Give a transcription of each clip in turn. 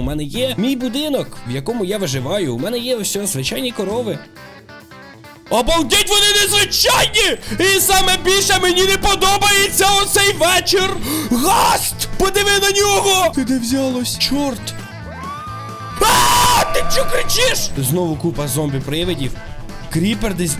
У мене є мій будинок, в якому я виживаю. У мене є все, звичайні корови. Обалдеть, вони незвичайні! І саме більше мені не подобається оцей вечір! Гаст! Подиви на нього! Ти де взялось? Чорт! А, ти чо кричиш? Знову купа зомбі-привидів. Кріпер десь.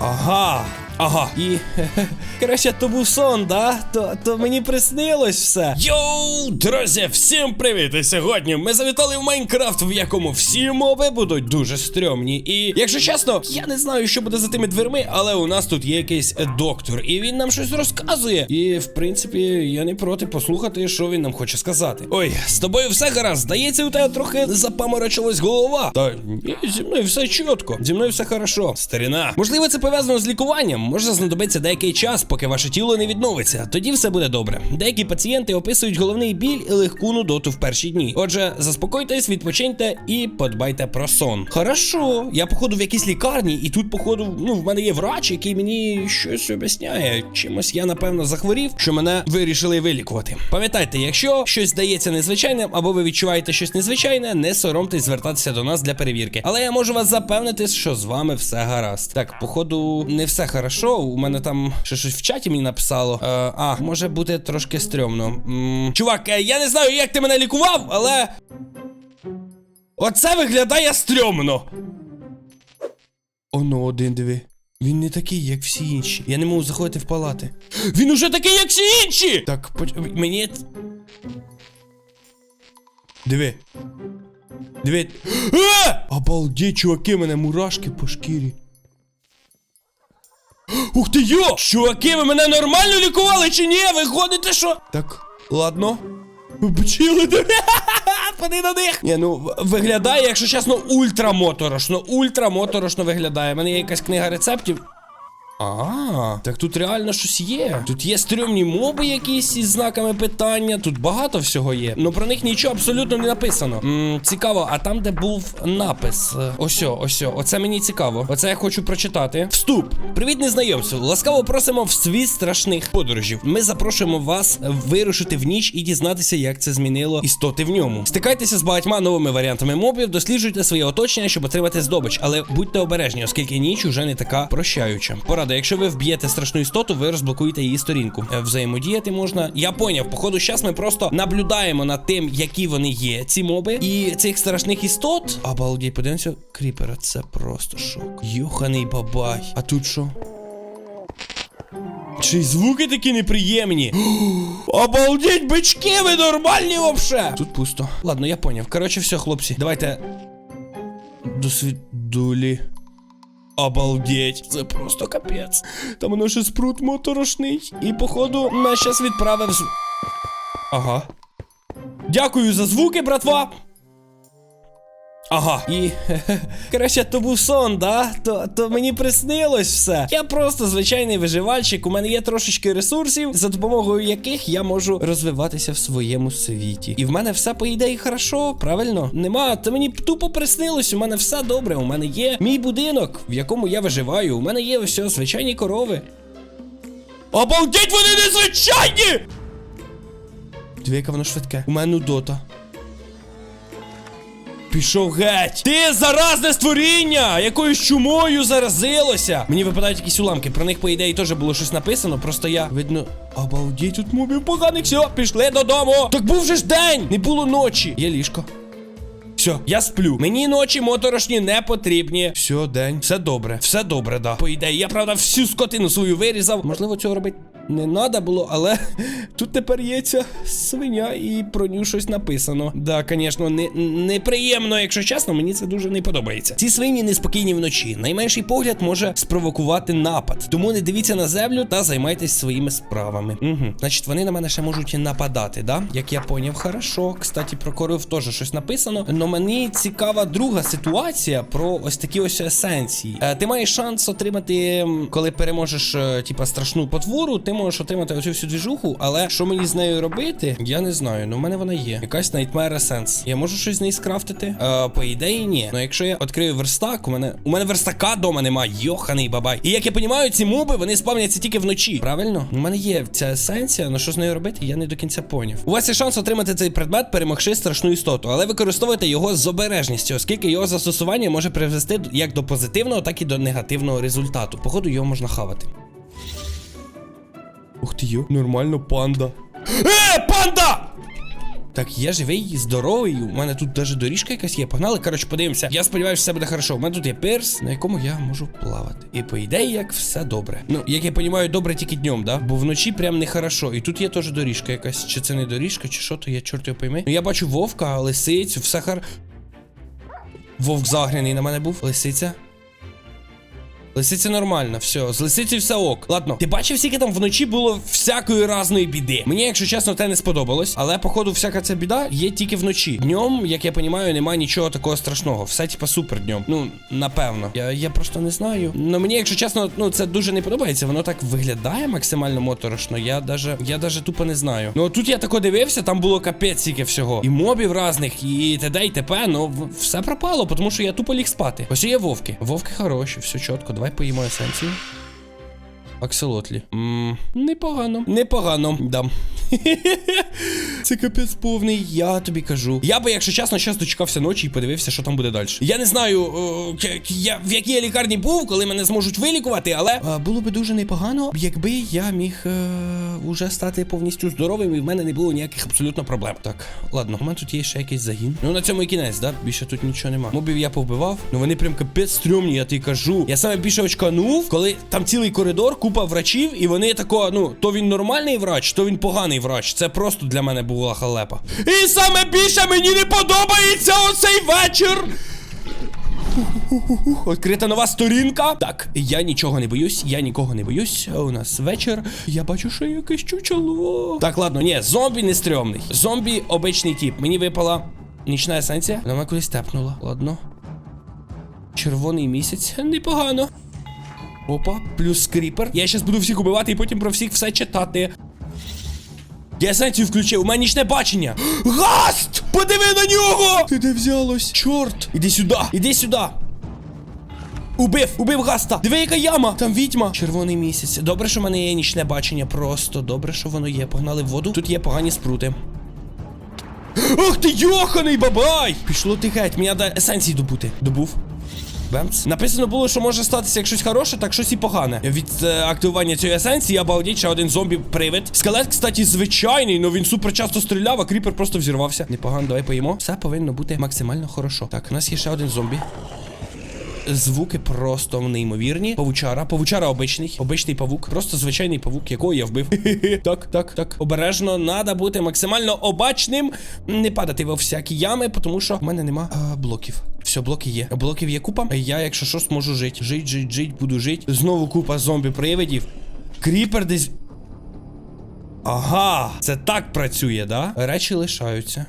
Ага. Ага. І. Коротше, то був сон, да? То, то мені приснилось все. Йоу, друзі, всім привіт! І сьогодні ми завітали в Майнкрафт, в якому всі моби будуть дуже стрьомні. І якщо чесно, я не знаю, що буде за тими дверми, але у нас тут є якийсь доктор, і він нам щось розказує. І в принципі, я не проти послухати, що він нам хоче сказати. Ой, з тобою все гаразд. Здається, у тебе трохи запаморочилась голова. Та ні, зі мною все чітко, зі мною все хорошо. Старіна. Можливо, це пов'язано з лікуванням. Може знадобиться деякий час, поки ваше тіло не відновиться. Тоді все буде добре. Деякі пацієнти описують головний біль і легку нудоту в перші дні. Отже, заспокойтесь, відпочиньте і подбайте про сон. Хорошо, я походу в якійсь лікарні, і тут, походу, ну в мене є врач, який мені щось об'ясняє. Чимось я напевно захворів, що мене вирішили вилікувати. Пам'ятайте, якщо щось здається незвичайним, або ви відчуваєте щось незвичайне, не соромтесь звертатися до нас для перевірки. Але я можу вас запевнити, що з вами все гаразд. Так, походу, не все хорошо. У мене там ще щось в чаті мені написало. Е, а, може бути трошки стрьомно. М, чувак, е, я не знаю, як ти мене лікував, але. Оце виглядає стрьомно. Оно один диви. Він не такий, як всі інші. Я не можу заходити в палати. Він уже такий, як всі інші! Так, поч... мені. Диви. Диви. А! Обалдеть, чуваки, мене мурашки по шкірі. Ух ти йо! Чуваки, ви мене нормально лікували чи ні? Виходите, що? Так, ладно. Бчили, Пади на них. Ні, ну виглядає, якщо чесно, ультрамоторошно. Ультрамоторошно виглядає. У мене є якась книга рецептів. А, так тут реально щось є. Тут є стрьомні моби якісь із знаками питання. Тут багато всього є. Ну про них нічого абсолютно не написано. м цікаво, а там, де був напис. Осьо, осьо, оце мені цікаво. Оце я хочу прочитати. Вступ. Привіт, незнайомцю. Ласкаво просимо в світ страшних подорожів. Ми запрошуємо вас вирушити в ніч і дізнатися, як це змінило істоти в ньому. Стикайтеся з багатьма новими варіантами мобів, досліджуйте своє оточення, щоб отримати здобич, але будьте обережні, оскільки ніч уже не така прощаюча. Порада, якщо ви вб'єте страшну істоту, ви розблокуєте її сторінку. Е, Взаємодіяти можна. Я поняв, походу, зараз ми просто наблюдаємо над тим, які вони є, ці моби, і цих страшних істот. Обалдіть, подивимося, кріпера, це просто шок. Йоханий бабай. А тут що? Чи звуки такі неприємні? Обалдеть, бички, ви нормальні вообще! Тут пусто. Ладно, я поняв. Коротше, все, хлопці, давайте. До свідулі. Обалдеть, це просто капець. Там воно ще спрут моторошний. І, походу, нас щас відправив з. Ага. Дякую за звуки, братва. Ага. І. Коротше, то був сон, да? То, то мені приснилось все. Я просто звичайний виживальщик. У мене є трошечки ресурсів, за допомогою яких я можу розвиватися в своєму світі. І в мене все по ідеї хорошо, правильно? Нема, то мені тупо приснилось. У мене все добре. У мене є мій будинок, в якому я виживаю. У мене є все, звичайні корови. Обалдеть, вони незвичайні! Дві, яка воно швидке. У мене нудота. Пішов геть! Ти заразне створіння! Якоюсь чумою заразилося! Мені випадають якісь уламки, про них, по ідеї, теж було щось написано, просто я видно. Обалдіть, тут мобів поганих, все, пішли додому! Так був же ж день! Не було ночі! Є ліжко. Все, я сплю. Мені ночі моторошні не потрібні. Все, день. Все добре, все добре, да. По ідеї, я правда всю скотину свою вирізав. Можливо, цього робити не треба було, але тут тепер є ця свиня і про ню щось написано. Да, звісно, не, неприємно, якщо чесно, мені це дуже не подобається. Ці свині неспокійні вночі. Найменший погляд може спровокувати напад. Тому не дивіться на землю та займайтесь своїми справами. Угу. Значить, вони на мене ще можуть і нападати, да? Як я поняв, хорошо. Кстати, про корив теж щось написано. Но мені цікава друга ситуація про ось такі ось есенції. Е, ти маєш шанс отримати, коли переможеш, е, типа, страшну потвору, ти можеш отримати оцю всю двіжуху, але що мені з нею робити, я не знаю. Ну, в мене вона є. Якась Nightmare Essence. Я можу щось з неї скрафтити? Е, по ідеї, ні. Ну якщо я відкрию верстак, у мене. У мене верстака вдома немає. Йоханий бабай. І як я розумію, ці моби вони спавняться тільки вночі. Правильно? У мене є ця есенція, але що з нею робити, я не до кінця поняв. У вас є шанс отримати цей предмет, перемогши страшну істоту, але використовуйте його з обережністю, оскільки його застосування може привести як до позитивного, так і до негативного результату. Походу, його можна хавати. Ух ти йо, нормально, панда. Е, панда! Так, я живий, здоровий. У мене тут навіть доріжка якась є. Погнали. Коротше, подивимося. Я сподіваюся, все буде хорошо. У мене тут є пирс, на якому я можу плавати. І по ідеї, як все добре. Ну, як я розумію, добре тільки днем, да? Бо вночі прям не хорошо. І тут є теж доріжка якась. Чи це не доріжка, чи що, то я чорт його пойми. Ну я бачу вовка, лисицю, все хар. Вовк загряний на мене був. Лисиця. Лисиця нормально, все, з лисицею все ок. Ладно, ти бачив, скільки там вночі було всякої разної біди. Мені, якщо чесно, те не сподобалось, але походу, всяка ця біда є тільки вночі. Днем, як я розумію, немає нічого такого страшного. Все типа супер днем. Ну, напевно. Я, я просто не знаю. Ну мені, якщо чесно, ну це дуже не подобається. Воно так виглядає максимально моторошно. Я даже, я даже тупо не знаю. Ну тут я тако дивився, там було капець тільки всього. І мобів разних, і т.д. і т.п. Ну все пропало, тому що я тупо ліг спати. Ось є вовки. Вовки хороші, все чітко. Давай поїмо есенцію. Акселотлі. Ммм, непогано. Непогано, дам. Це капець повний, я тобі кажу. Я би, якщо чесно, щас дочекався ночі і подивився, що там буде далі. Я не знаю, о, я, в якій я лікарні був, коли мене зможуть вилікувати, але а, було би дуже непогано, якби я міг е, уже стати повністю здоровим і в мене не було ніяких абсолютно проблем. Так, ладно, у мене тут є ще якийсь загін. Ну на цьому і кінець, да? Більше тут нічого нема. Мобів я повбивав, ну вони прям капець стрьомні, я тобі кажу. Я саме більше очканув, коли там цілий коридор, купа врачів, і вони тако, ну, то він нормальний врач, то він поганий врач. Це просто для мене була халепа. І саме більше мені не подобається оцей вечір. Відкрита нова сторінка. Так, я нічого не боюсь, я нікого не боюсь. У нас вечір. Я бачу, що якесь чучело. Так, ладно, ні, зомбі не стрьомний. Зомбі обичний тип. Мені випала нічна есенція. Вона мене кудись тепнула. Ладно. Червоний місяць. Непогано. Опа, плюс скріпер. Я щас буду всіх убивати і потім про всіх все читати. Я есенцію включив, у мене нічне бачення. Гаст! Подиви на нього! Ти де взялось? Чорт! Іди сюди, іди сюди. Убив, убив гаста. Диви, яка яма. Там відьма. Червоний місяць. Добре, що в мене є нічне бачення. Просто добре, що воно є. Погнали в воду. Тут є погані спрути. Ох ти йоханий бабай! Пішло ти геть, мені треба есенції добути. Добув. Бемц. Написано було, що може статися як щось хороше, так щось і погане. Від е, активування цієї есенції обалдіть ще один зомбі-привид. Скелет, кстати, звичайний, але він супер часто стріляв, а кріпер просто взірвався. Непогано, давай поїмо. Все повинно бути максимально хорошо. Так, у нас є ще один зомбі. Звуки просто неймовірні. Павучара, павучара обичний, обичний павук, просто звичайний павук, якого я вбив. так, так, так. Обережно, треба бути максимально обачним, не падати во всякі ями, тому що в мене нема а, блоків. Все, блоки є. Блоків є купа. Я, якщо що, зможу жити. Жить, жить, жить, буду жити. Знову купа зомбі-привидів. Кріпер десь. Ага, це так працює, да? Речі лишаються.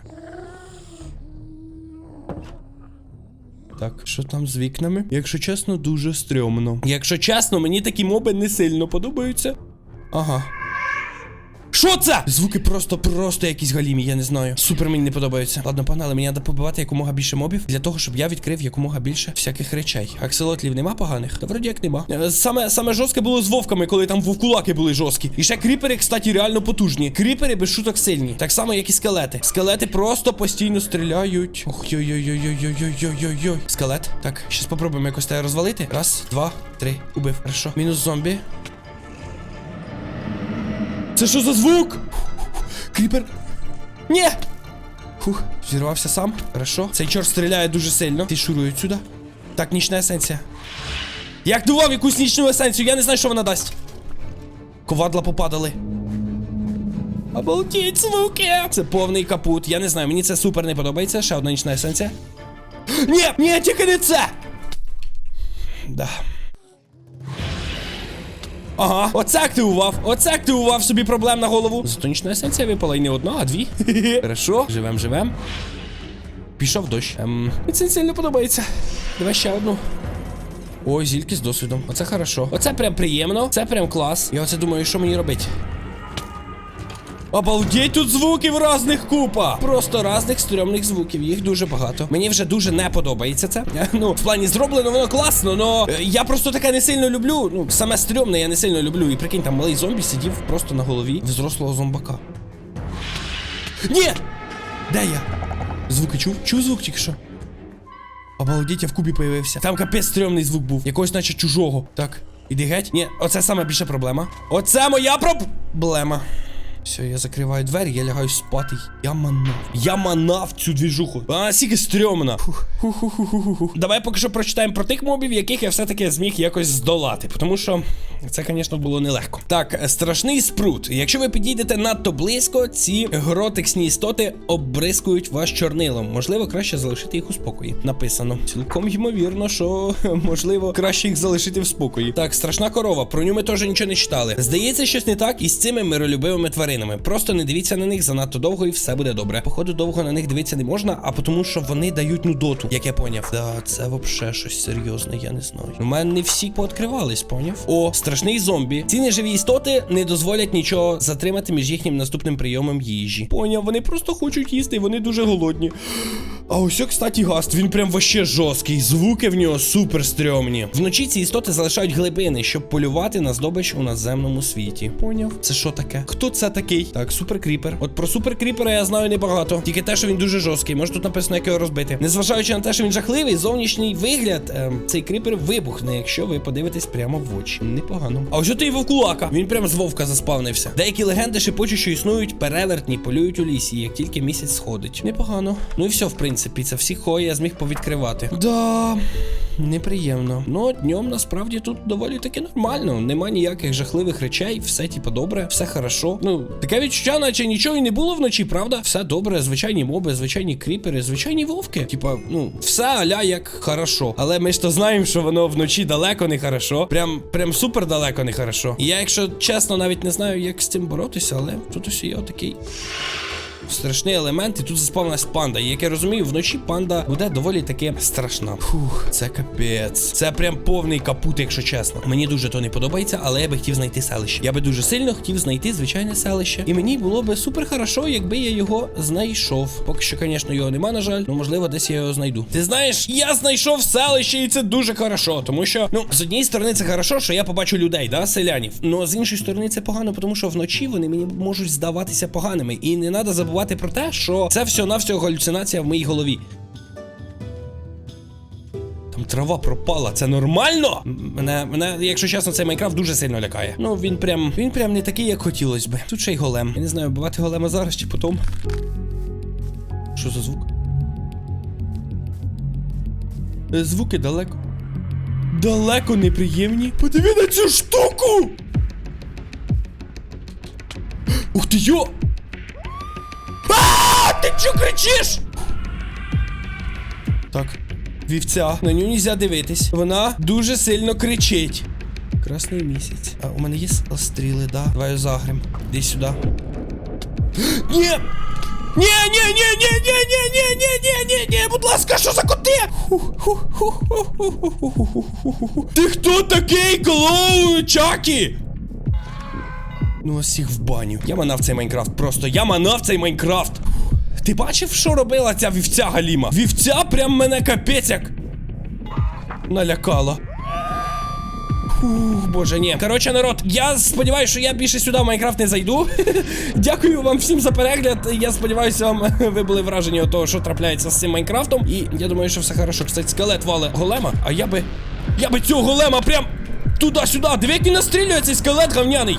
Так, що там з вікнами? Якщо чесно, дуже стрьомно. Якщо чесно, мені такі моби не сильно подобаються. Ага. Що це? Звуки просто, просто якісь галімі, я не знаю. Супер мені не подобаються. Ладно, погнали, мені треба побивати якомога більше мобів для того, щоб я відкрив якомога більше всяких речей. Акселотлів нема поганих? Та вроді як нема. Е, Саме, саме жорстке було з вовками, коли там вовкулаки були жорсткі. І ще кріпери, кстати, реально потужні. Кріпери без шуток сильні. Так само, як і скелети. Скелети просто постійно стріляють. Ох, йой-йой-йой-йой-йой-йой-йой. Скелет. Так, щас попробуємо якось тебе розвалити. Раз, два, три. Убив. Хорошо. Мінус зомбі. Це що за звук? Кріпер. Ні! Фух, зірвався сам. Хорошо. Цей чорт стріляє дуже сильно. Ти шуруй сюди. Так, нічна есенція. Я активував якусь нічну есенцію, я не знаю, що вона дасть. Ковадла попадали. Обалдіть звуки! Це повний капут. Я не знаю, мені це супер не подобається. Ще одна нічна есенція. Ні, ні, тільки не це! Да. Ага, оце активував, оце активував собі проблем на голову. Затонічна есенція випала і не одна, а дві. Хорошо, живем, живем. Пішов дощ. Ем, це не сильно подобається. Давай ще одну. Ой, зільки з досвідом. Оце хорошо. Оце прям приємно. Це прям клас. Я оце думаю, що мені робити. Обалдеть, тут звуків різних купа. Просто різних стрьомних звуків. Їх дуже багато. Мені вже дуже не подобається це. Ну, в плані зроблено воно класно, но е, я просто таке не сильно люблю. Ну, саме стрьомне я не сильно люблю. І прикинь, там малий зомбі сидів просто на голові взрослого зомбака. Ні! Де я? Звуки чув? Чув звук тільки що? Обалдеть, я в кубі появився. Там капець стрьомний звук був. Якогось наче чужого. Так, іди геть. Ні, оце саме більша проблема. Оце моя проблема. Все, я закриваю двері, я лягаю спати. Я манав. Я манав цю двіжуху. Вона стільки стрьомна. Давай поки що прочитаємо про тих мобів, яких я все-таки зміг якось здолати. Тому що це, звісно, було нелегко. Так, е, страшний спрут. Якщо ви підійдете надто близько, ці гротексні істоти обрискують вас чорнилом. Можливо, краще залишити їх у спокої. Написано. Цілком ймовірно, що можливо краще їх залишити в спокої. Так, страшна корова. Про нього ми теж нічого не читали. Здається, щось не так із цими миролюбивими тваринами. Просто не дивіться на них занадто довго і все буде добре. Походу, довго на них дивитися не можна, а тому, що вони дають нудоту, як я поняв. Да, це взагалі щось серйозне, я не знаю. У мене не всі пооткривались, поняв? О, страшний зомбі. Ці неживі істоти не дозволять нічого затримати між їхнім наступним прийомом їжі. Поняв, вони просто хочуть їсти, і вони дуже голодні. А ось, кстати, гаст, він прям вообще жорсткий. Звуки в нього супер стрьомні. Вночі ці істоти залишають глибини, щоб полювати на здобич у наземному світі. Поняв? Це що таке? Хто це такий? Так, супер кріпер. От про супер кріпера я знаю небагато. Тільки те, що він дуже жорсткий. Може тут написано, як його розбити. Незважаючи на те, що він жахливий, зовнішній вигляд, ем, цей кріпер вибухне, якщо ви подивитесь прямо в очі. Непогано. А ось той вовкулака. Він прям з вовка заспавнився. Деякі легенди шепочуть, що існують перевертні, полюють у лісі, як тільки місяць сходить. Непогано. Ну і все, в принципі, це всіх, кого я зміг повідкривати. Да. Неприємно. Ну, днем насправді тут доволі таки нормально. Нема ніяких жахливих речей, все типа добре, все хорошо. Ну, таке відчуття, наче нічого і не було вночі, правда? Все добре, звичайні моби, звичайні кріпери, звичайні вовки. Типа, ну, все аля як хорошо. Але ми ж то знаємо, що воно вночі далеко не хорошо. Прям прям супер далеко не хорошо. І я, якщо чесно, навіть не знаю, як з цим боротися, але тут ось є отакий. Страшний елемент, і тут заспавнилась панда. І як я розумію, вночі панда буде доволі таки страшна. Фух, це капець. Це прям повний капут, якщо чесно. Мені дуже то не подобається, але я би хотів знайти селище. Я би дуже сильно хотів знайти звичайне селище. І мені було би супер хорошо, якби я його знайшов. Поки що, звісно, його нема, на жаль. Ну, можливо, десь я його знайду. Ти знаєш, я знайшов селище, і це дуже хорошо. Тому що, ну, з однієї сторони, це хорошо, що я побачу людей, да, селянів. Ну з іншої сторони, це погано, тому що вночі вони мені можуть здаватися поганими. І не треба забувати про те, що це все навсього галюцинація в моїй голові. Там трава пропала, це нормально? Мене, мене, якщо чесно, цей Майнкрафт дуже сильно лякає. Ну він прям він прям не такий, як хотілося би. Тут ще й голем. Я не знаю, вбивати голема зараз чи потім. Що за звук? Е, Звуки далеко. Далеко неприємні. Подиви на цю штуку! Ух ти йо! А, ти чо кричиш? Так, вівця. На нього нельзя дивитись. Вона дуже сильно кричить. Красний місяць. А у мене є стріли, да? Давай загрим. Іди сюди. Ні! Ні, ні, ні, ні, ні, ні, ні, ні, ні, ні, ні, будь ласка, що за коти? Ти хто такий, клоун Чакі? Ну, ось їх в баню. Я манав цей Майнкрафт просто. Я манав цей Майнкрафт. Ти бачив, що робила ця вівця Галіма? Вівця прям мене капець як налякала. Фух, боже, ні. Коротше, народ, я сподіваюся, що я більше сюди в Майнкрафт не зайду. Дякую вам всім за перегляд. Я сподіваюся, вам ви були вражені від того, що трапляється з цим Майнкрафтом. І я думаю, що все хорошо. Кстати, скелет вале голема. А я би. Я би цього голема прям туди-сюди. Диви, як він настрілює цей скелет говняний.